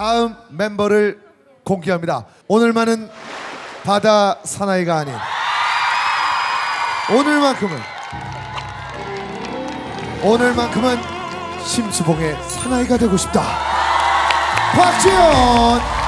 다음 멤버를 공개합니다. 오늘만은 바다 사나이가 아닌 오늘만큼은 오늘만큼은 심수봉의 사나이가 되고 싶다. 박지현.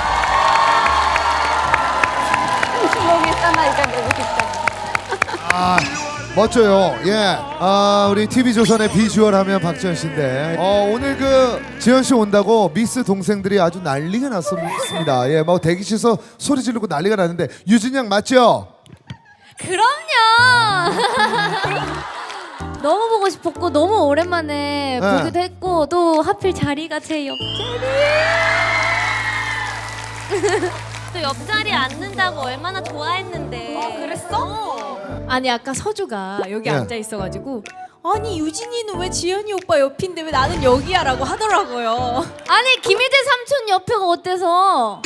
멋져요. 예. 아 우리 TV 조선의 비주얼 하면 박지현 씨인데 어 오늘 그 지현 씨 온다고 미스 동생들이 아주 난리가 났습니다. 예, 뭐 대기실에서 소리 지르고 난리가 났는데 유진 양 맞죠? 그럼요. 너무 보고 싶었고 너무 오랜만에 네. 보기도 했고 또 하필 자리가 제 옆자리. 또 옆자리에 앉는다고 얼마나 좋아했는데. 그랬어? 아니 아까 서주가 여기 네. 앉아 있어가지고 아니 유진이는 왜 지현이 오빠 옆인데 왜 나는 여기야라고 하더라고요. 아니 김희재 삼촌 옆에가 어때서?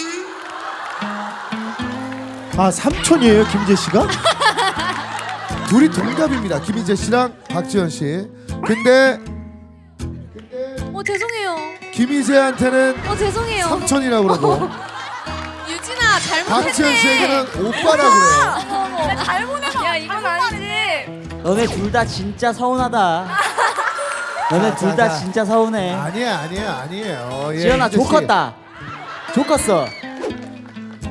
아 삼촌이에요 김재 씨가? 둘이 동갑입니다. 김희재 씨랑 박지현 씨. 근데 어 죄송해요. 김희재한테는 어 죄송해요. 삼촌이라고 그러고 잘못. 박지현 씨에게는 오빠라고 그래요. 잘못해서 야 이건 아니지. 너네 둘 다 진짜 서운하다. 너네 자, 둘 자, 다 자. 진짜 서운해. 아니야, 아니야, 아니에요. 예, 지현아 씨. 좋겠다. 좋겠어.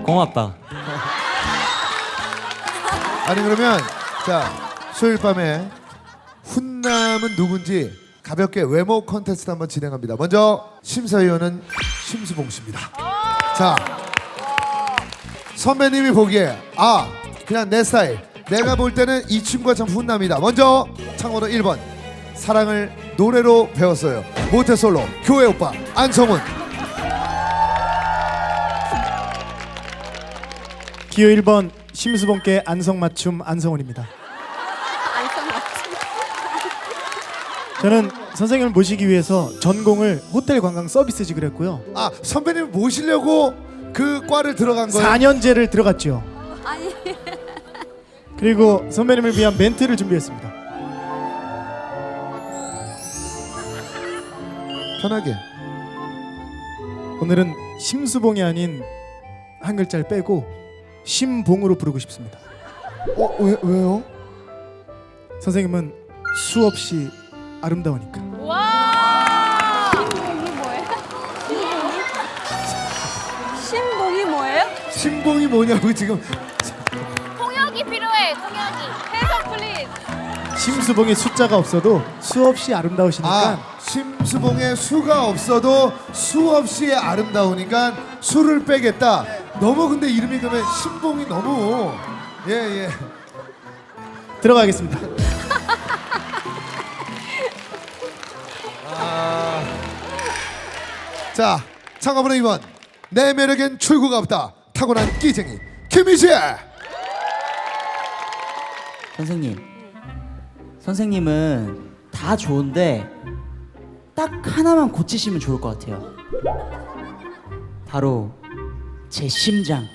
고맙다. 아니 그러면 자 수요일 밤에 훈남은 누군지 가볍게 외모 컨테스트 한번 진행합니다. 먼저 심사위원은 심수봉 씨입니다. 자 선배님이 보기에 아 그냥 내 스타일 내가 볼 때는 이 친구가 참 훈남이다. 먼저 창호는 1번 사랑을 노래로 배웠어요. 모태솔로 교회 오빠 안성훈 기호 1번 심수봉께 안성 맞춤 안성훈입니다. 저는 선생님을 모시기 위해서 전공을 호텔 관광 서비스직을 했고요. 아 선배님 모시려고 그 과를 들어간 거예요. 4년제를 들어갔죠. 아니 그리고 선배님을 위한 멘트를 준비했습니다. 편하게. 오늘은 심수봉이 아닌 한 글자를 빼고 심봉으로 부르고 싶습니다. 어 왜, 왜요? 선생님은 수없이 아름다우니까. 와. 신봉이 뭐냐고 지금 통역이 필요해. 통역이. 해석 플리즈. 심수봉의 숫자가 없어도 수없이 아름다우시니까 아 심수봉의 수가 없어도 수 없이 아름다우니까 수를 빼겠다. 너무 근데 이름이 그러면 신봉이 너무 예예. 들어가겠습니다. 자 참가번호 2번 내 매력엔 출구가 없다. 타고난 끼쟁이 김희재. 선생님. 선생님은 다 좋은데 딱 하나만 고치시면 좋을 것 같아요. 바로 제 심장.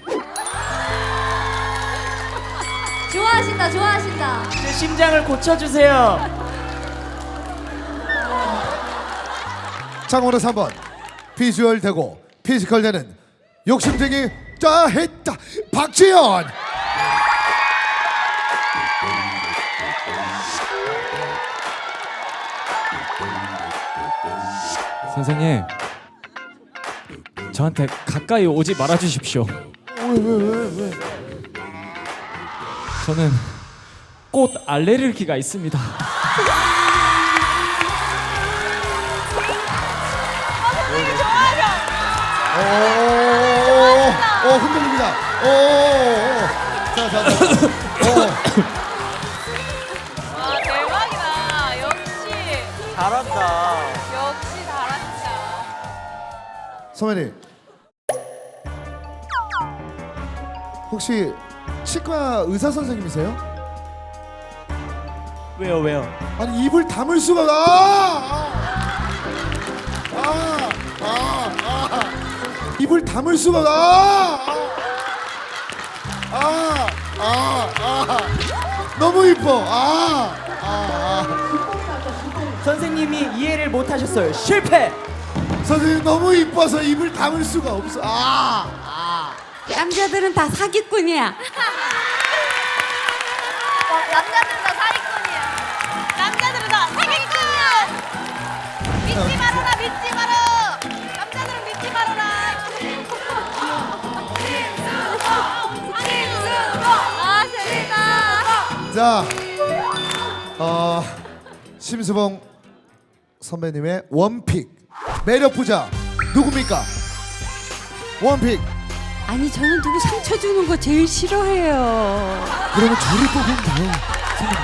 좋아하신다 좋아하신다. 제 심장을 고쳐주세요. 참고로 3번 비주얼 되고 피지컬 되는 욕심쟁이 짜했다 박지현. 선생님, 저한테 가까이 오지 말아 주십시오. 저는 꽃 알레르기가 있습니다. 오, 오, 흔들립니다. 오, 오, 오. 자, 자, 자. 오. 와 대박이다. 역시 잘한다. 역시 잘한다. 선배님 혹시 치과 의사 선생님이세요? 왜요 왜요? 아니 입을 다물 수가 아! 아! 입을 다물 수가 아! 아! 아! 아! 너무 이뻐. 아! 아! 선생님이 이해를 못 하셨어요. 실패. 아. 선생님 너무 이뻐서 입을 담을 수가 없어. 아, 남자들은 다 사기꾼이야. 자, 어, 심수봉 선배님의 원픽 매력 부자 누굽니까? 원픽. 아니 저는 누구 상처 주는 거 제일 싫어해요. 그러면 저를 뽑으면 돼요. 선배님.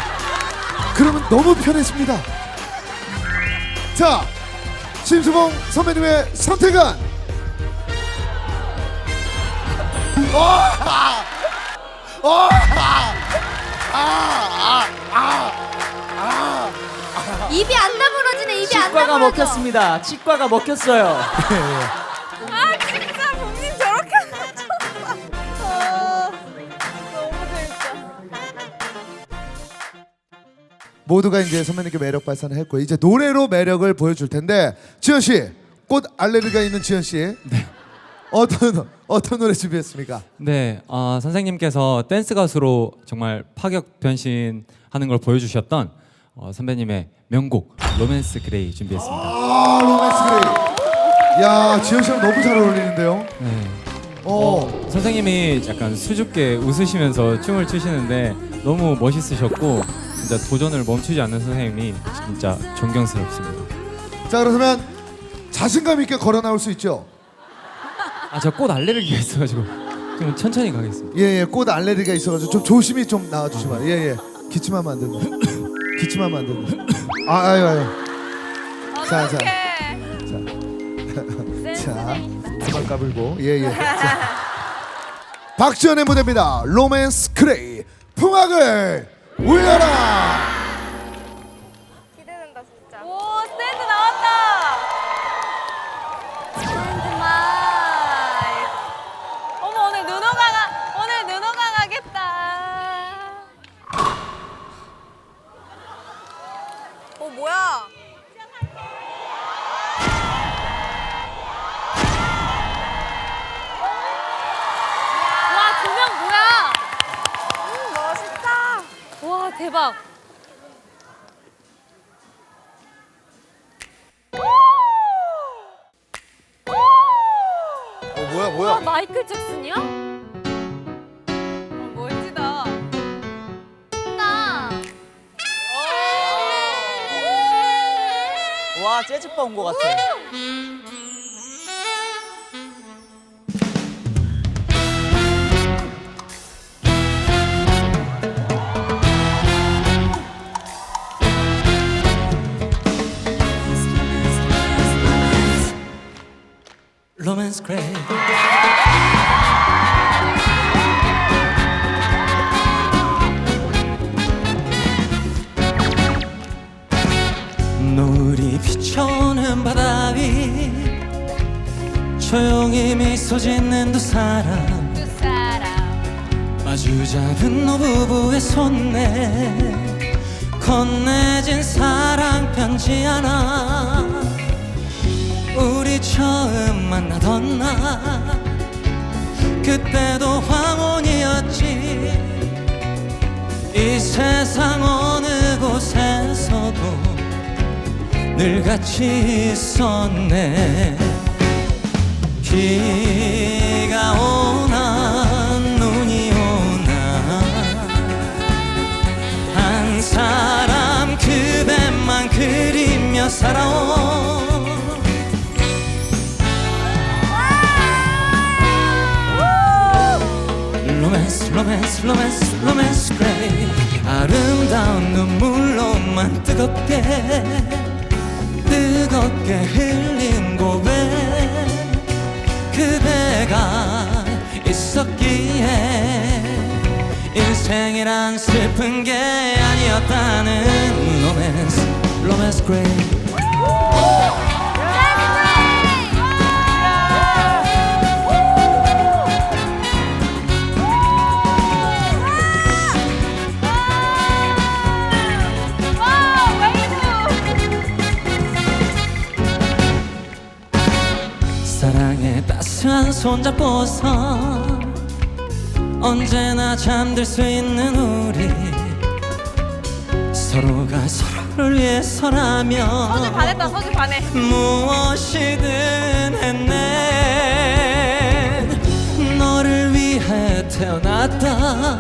그러면 너무 편해집니다. 자, 심수봉 선배님의 선택은 어! 아! 어! 입이 안 다물어지네. 입이 안 치과가 다물어져. 먹혔습니다. 치과가 먹혔어요. 진짜 본인 저렇게. 아, 너무 재밌다. 모두가 이제 선배님께 매력 발산을 했고 이제 노래로 매력을 보여줄 텐데 지현 씨, 꽃 알레르기가 있는 지현 씨, 어떤 어떤 노래 준비했습니까? 네, 어, 선생님께서 댄스 가수로 정말 파격 변신하는 걸 보여주셨던 어, 선배님의 명곡 로맨스 그레이 준비했습니다. 아 로맨스 그레이. 야 지현 씨랑 너무 잘 어울리는데요. 네. 어, 선생님이 약간 수줍게 웃으시면서 춤을 추시는데 너무 멋있으셨고 진짜 도전을 멈추지 않는 선생님이 진짜 존경스럽습니다. 자 그러면 자신감 있게 걸어 나올 수 있죠. 아 저 꽃 알레르기가 있어가지고 좀 천천히 가겠습니다. 예 예, 꽃 알레르기가 있어가지고 좀 조심히 좀 나와주시면 예 예. 기침하면 안 된다. 기침하면 안 된다. 아 아유 아유. 자 자. 자, 그만 까불고 예예. 박지현의 무대입니다. 로맨스 크레이 풍악을 울려라. 대박. 어 뭐야 와 뭐야? 마이클 잭슨이야? 어, 멋지다. 나. 와 재즈바 온것 같아. 로맨스 그레이 노을이 비춰오는 바다 위 조용히 미소 짓는 두 사람. 두 사람. 마주 잡은 노부부의 손에 건네진 사랑 편지 하나 우리 처음 만나던 날 그때도 황혼이었지. 이 세상 어느 곳에서도 늘 같이 있었네. 비가 오나 눈이 오나 한 사람 그대만 그리며 살아온 로맨스 로맨스 로맨스 로맨스 그레이 아름다운 눈물로만 뜨겁게 뜨겁게 흘린 고백. 그대가 있었기에 인생이란 슬픈 게 아니었다는 로맨스 로맨스 그레이 따뜻한 손잡고서 언제나 잠들 수 있는 우리 서로가 서로를 위해서라면 반했다 서줄 반해. 무엇이든 했네. 너를 위해 태어났다.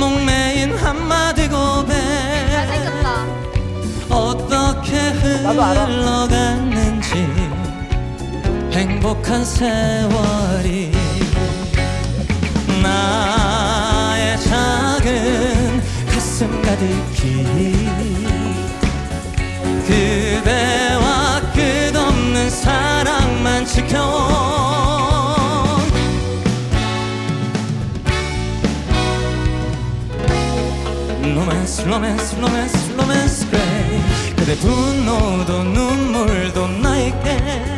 목매인 한마디 고백 잘생겼다. 어떻게 흘러갔는지 행복한 세월이 나의 작은 가슴 가득히 그대와 끝없는 사랑만 지켜온 로맨스 로맨스 로맨스 로맨스 그레이 그대 분노도 눈물도 나에게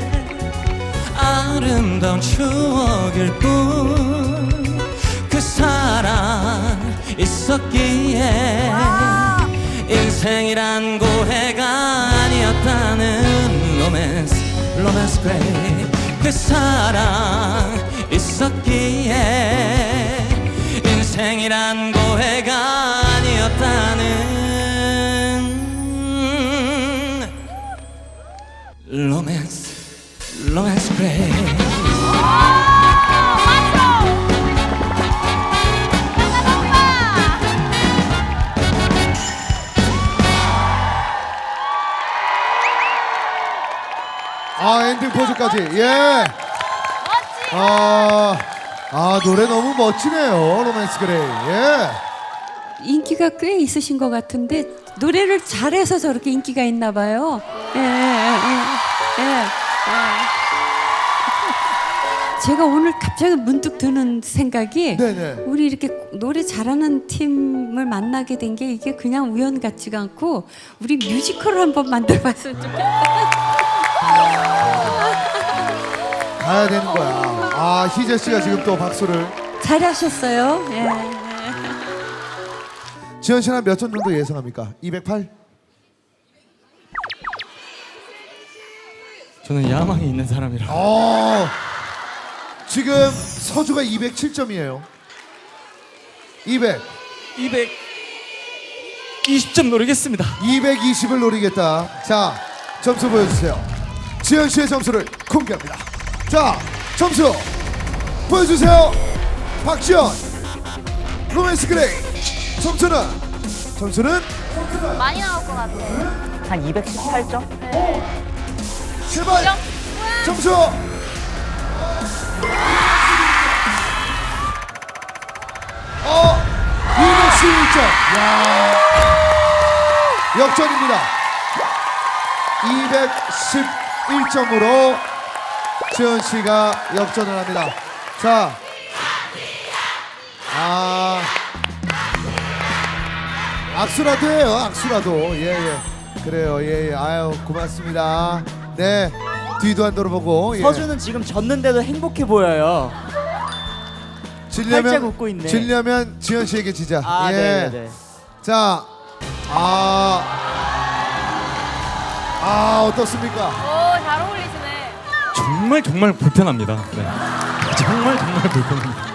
아름다운 추억일 뿐 그 사랑 있었기에 인생이란 고해가 아니었다는 로맨스 로맨스 그레이. 그 사랑 있었기에 인생이란 고해가 예. 아, 아 노래 너무 멋지네요 로맨스 그레이 예. 인기가 꽤 있으신 것 같은데 노래를 잘해서 저렇게 인기가 있나 봐요. 예, 예, 예, 예, 예. 제가 오늘 갑자기 문득 드는 생각이 네네. 우리 이렇게 노래 잘하는 팀을 만나게 된 게 이게 그냥 우연 같지가 않고 우리 뮤지컬을 한번 만들어봤으면 좋겠다. 가야 되는 거야 아 희재 씨가 지금 또 박수를 잘하셨어요. 예. 지현 씨는 몇 점 정도 예상합니까 208 저는 야망이 있는 사람이라 어 지금 서주가 207점이에요 200 220점 노리겠습니다 220을 노리겠다. 자, 점수 보여주세요. 지현 씨의 점수를 공개합니다. 자, 점수 보여주세요. 박지현, 로맨스 그레이. 점수는 점수는 많이 나올 것 같아. 한 218점? 제발 점수. 어, 211점. 야, 역전입니다. 211점으로 지현 씨가 역전을 합니다. 자, 아, 악수라도 해요. 악수라도. 예, 예. 그래요. 예, 예. 아유, 고맙습니다. 네. 뒤도 안 돌아보고. 예. 서준은 지금 졌는데도 행복해 보여요. 활짝 웃고 있네. 질려면 지현 씨에게 지자. 아, 예. 네네네. 자, 아, 아 어떻습니까? 정말 정말 불편합니다 네. 정말 정말 불편합니다